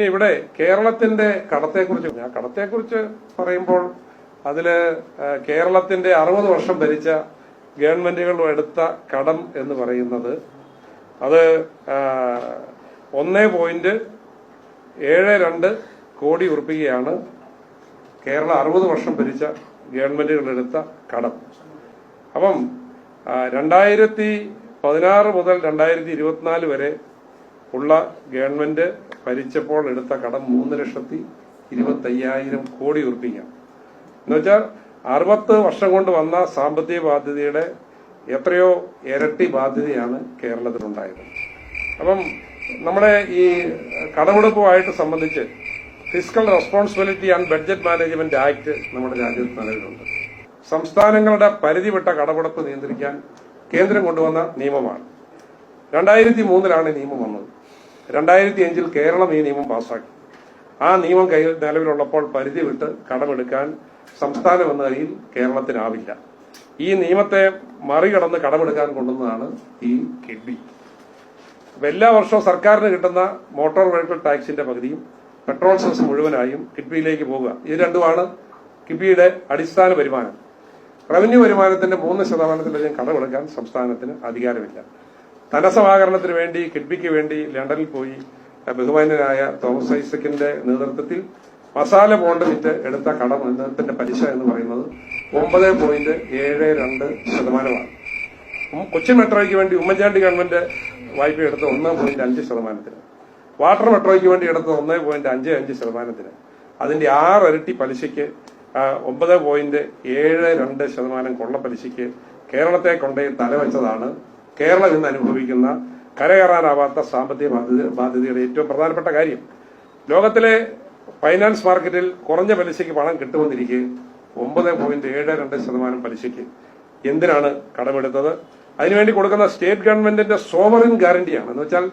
ഇവിടെ കേരളത്തിന്റെ കടത്തെക്കുറിച്ച് ആ കടത്തെക്കുറിച്ച് പറയുമ്പോൾ അതിൽ കേരളത്തിന്റെ അറുപത് വർഷം ഭരിച്ച ഗവൺമെന്റുകൾ എടുത്ത കടം എന്ന് പറയുന്നത് അത് ഒന്നേ പോയിന്റ് ഏഴ് രണ്ട് കോടി ഉറപ്പിക്കുകയാണ് കേരള അറുപത് വർഷം ഭരിച്ച ഗവൺമെന്റുകൾ എടുത്ത കടം. അപ്പം രണ്ടായിരത്തി പതിനാറ് മുതൽ രണ്ടായിരത്തി ഇരുപത്തിനാല് വരെ ഉള്ള ഗവൺമെന്റ് ഭരിച്ചപ്പോൾ എടുത്ത കടം മൂന്ന് ലക്ഷത്തി ഇരുപത്തി അയ്യായിരം കോടി ഉറപ്പിക്കാം എന്നുവെച്ചാൽ അറുപത്ത് വർഷം കൊണ്ട് വന്ന സാമ്പത്തിക ബാധ്യതയുടെ എത്രയോ ഇരട്ടി ബാധ്യതയാണ് കേരളത്തിലുണ്ടായത്. അപ്പം നമ്മുടെ ഈ കടമെടുപ്പുമായിട്ട് സംബന്ധിച്ച് physical responsibility and budget management act നമ്മുടെ രാജ്യത്ത് നിലവിലുണ്ട്. സംസ്ഥാനങ്ങളുടെ പരിധി വിട്ട കടമെടുപ്പ് നിയന്ത്രിക്കാൻ കേന്ദ്രം കൊണ്ടുവന്ന നിയമമാണ്. രണ്ടായിരത്തി മൂന്നിലാണ് നിയമം രണ്ടായിരത്തി അഞ്ചിൽ കേരളം ഈ നിയമം പാസാക്കി ആ നിയമം കയ്യിൽ നിലവിലുള്ളപ്പോൾ പരിധി വിട്ട് കടമെടുക്കാൻ സംസ്ഥാനം എന്ന നിലയിൽ കേരളത്തിനാവില്ല. ഈ നിയമത്തെ മറികടന്ന് കടമെടുക്കാൻ കൊണ്ടുവന്നതാണ് ഈ കിഡ്ബി എല്ലാ വർഷവും സർക്കാരിന് കിട്ടുന്ന മോട്ടോർ വെഹിക്കിൾ ടാക്സിന്റെ പകുതിയും പെട്രോൾ സെസ് മുഴുവനായും കിഡ്ബിയിലേക്ക് പോകുക. ഇത് രണ്ടുമാണ് കിഡ്ബിയുടെ അടിസ്ഥാന വരുമാനം. റവന്യൂ വരുമാനത്തിന്റെ മൂന്ന് ശതമാനത്തിലധികം കടമെടുക്കാൻ സംസ്ഥാനത്തിന് അധികാരമില്ല. ധനസമാഹരണത്തിന് വേണ്ടി കിഡ്ബിക്ക് വേണ്ടി ലണ്ടനിൽ പോയി ബഹുമാനനായ തോമസ് ഐസക്കിന്റെ നേതൃത്വത്തിൽ മസാല ബോണ്ട് വിറ്റ് എടുത്ത കടം എന്നതിന്റെ പലിശ എന്ന് പറയുന്നത് ഒമ്പത് പോയിന്റ് ഏഴ് രണ്ട് ശതമാനമാണ്. കൊച്ചി മെട്രോയ്ക്ക് വേണ്ടി ഉമ്മൻചാണ്ടി ഗവൺമെന്റ് വായ്പ എടുത്ത ഒന്ന് പോയിന്റ് അഞ്ച് ശതമാനത്തിന്. വാട്ടർ മെട്രോയ്ക്ക് വേണ്ടി എടുത്ത ഒന്ന് പോയിന്റ് അഞ്ച് അഞ്ച് ശതമാനത്തിന്. അതിന്റെ ആറ് ഇരട്ടി പലിശയ്ക്ക് ഒമ്പത് പോയിന്റ് ഏഴ് രണ്ട് ശതമാനം കൊള്ള പലിശയ്ക്ക് കേരളത്തെ കൊണ്ടുപോയി തലവെച്ചതാണ് കേരളം ഇന്ന് അനുഭവിക്കുന്ന കരകയറാനാവാത്ത സാമ്പത്തിക ബാധ്യത ബാധ്യതയുടെ ഏറ്റവും പ്രധാനപ്പെട്ട കാര്യം. ലോകത്തിലെ ഫൈനാൻസ് മാർക്കറ്റിൽ കുറഞ്ഞ പലിശയ്ക്ക് പണം കിട്ടുമെന്നിരിക്കെ ഒമ്പത് പോയിന്റ് ഏഴ് രണ്ട് ശതമാനം പലിശയ്ക്ക് എന്തിനാണ് കടമെടുത്തത്? അതിനുവേണ്ടി കൊടുക്കുന്ന സ്റ്റേറ്റ് ഗവൺമെന്റിന്റെ സോവറിൻ ഗ്യാരണ്ടിയാണ്. എന്ന് വെച്ചാൽ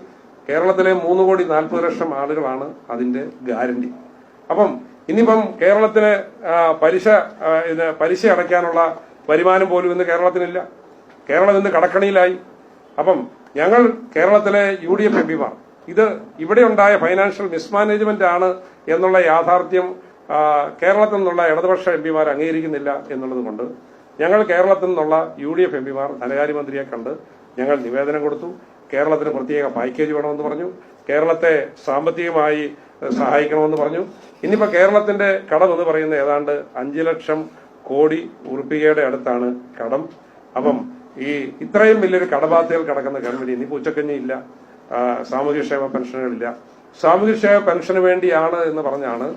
കേരളത്തിലെ മൂന്ന് കോടി നാൽപ്പത് ലക്ഷം ആളുകളാണ് അതിന്റെ ഗ്യാരണ്ടി. അപ്പം ഇനിയിപ്പം കേരളത്തിന് പലിശ പലിശ അടയ്ക്കാനുള്ള വരുമാനം പോലും ഇന്ന് കേരളത്തിനില്ല. കേരളം ഇന്ന് കടക്കണിയിലായി. അപ്പം ഞങ്ങൾ കേരളത്തിലെ യു ഡി എഫ് എം പിമാർ. ഇത് ഇവിടെ ഉണ്ടായ ഫൈനാൻഷ്യൽ മിസ്മാനേജ്മെന്റ് ആണ് എന്നുള്ള യാഥാർത്ഥ്യം കേരളത്തിൽ നിന്നുള്ള ഇടതുപക്ഷ എം പിമാർ അംഗീകരിക്കുന്നില്ല എന്നുള്ളത് കൊണ്ട് ഞങ്ങൾ കേരളത്തിൽ നിന്നുള്ള യു ഡി എഫ് എം പിമാർ ധനകാര്യമന്ത്രിയെ കണ്ട് ഞങ്ങൾ നിവേദനം കൊടുത്തു. കേരളത്തിന് പ്രത്യേക പാക്കേജ് വേണമെന്ന് പറഞ്ഞു. കേരളത്തെ സാമ്പത്തികമായി സഹായിക്കണമെന്ന് പറഞ്ഞു. ഇനിയിപ്പോൾ കേരളത്തിന്റെ കടം എന്ന് പറയുന്നത് ഏതാണ്ട് അഞ്ചു ലക്ഷം കോടി ഉറുപ്പികയുടെ അടുത്താണ് കടം. അപ്പം ഈ ഇത്രയും വലിയൊരു കടബാധ്യതകൾ കിടക്കുന്ന ഗവൺമെന്റ് ഇനി ഉച്ചക്കഞ്ഞി ഇല്ല ആ, സാമൂഹ്യക്ഷേമ പെൻഷനുകളില്ല സാമൂഹ്യക്ഷേമ പെൻഷന് വേണ്ടിയാണ് എന്ന് പറഞ്ഞാണ്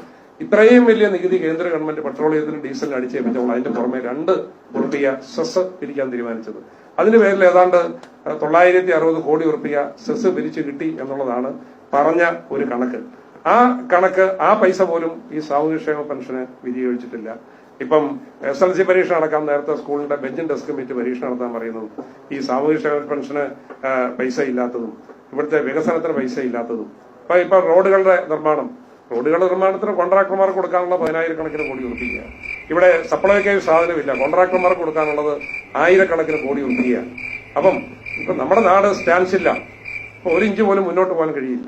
ഇത്രയും വലിയ നികുതി കേന്ദ്ര ഗവൺമെന്റ് പെട്രോളിയത്തിന് ഡീസലിന് അടിച്ചേൽപ്പിച്ചപ്പോൾ അതിന്റെ പുറമെ രണ്ട് ഉറുപ്പിയ സെസ് പിരിക്കാൻ തീരുമാനിച്ചത്. അതിന്റെ പേരിൽ ഏതാണ്ട് തൊള്ളായിരത്തി അറുപത് കോടി ഉറുപ്പിയ സെസ് പിരിച്ചു കിട്ടി എന്നുള്ളതാണ് പറഞ്ഞ ഒരു കണക്ക്. ആ കണക്ക് ആ പൈസ പോലും ഈ സാമൂഹ്യക്ഷേമ പെൻഷന് വിനിയോഗിച്ചിട്ടില്ല. ഇപ്പം എസ് എൽ സി പരീക്ഷ നടക്കാൻ നേരത്തെ സ്കൂളിന്റെ ബെഞ്ചും ഡെസ്ക് വെച്ച് പരീക്ഷ നടത്താൻ പറയുന്നതും ഈ സാമൂഹിക പെൻഷന് ആ, പൈസ ഇല്ലാത്തതും ഇവിടുത്തെ വികസനത്തിന് പൈസ ഇല്ലാത്തതും. ഇപ്പൊ ഇപ്പൊ റോഡുകളുടെ നിർമ്മാണം റോഡുകളുടെ നിർമ്മാണത്തിന് കോൺട്രാക്ടർമാർക്ക് കൊടുക്കാനുള്ള പതിനായിരക്കണക്കിന് കോടി ഉറപ്പിക്കുക ഇവിടെ സപ്ലൈക്ക് സാധനമില്ല കോൺട്രാക്ടർമാർക്ക് കൊടുക്കാനുള്ളത് ആയിരക്കണക്കിന് കോടി ഉറപ്പിക്കുക അപ്പം ഇപ്പൊ നമ്മുടെ നാട് സ്റ്റാൻഡ്സില്ല ഇപ്പൊ ഒരു ഇഞ്ച് പോലും മുന്നോട്ട് പോകാൻ കഴിയില്ല.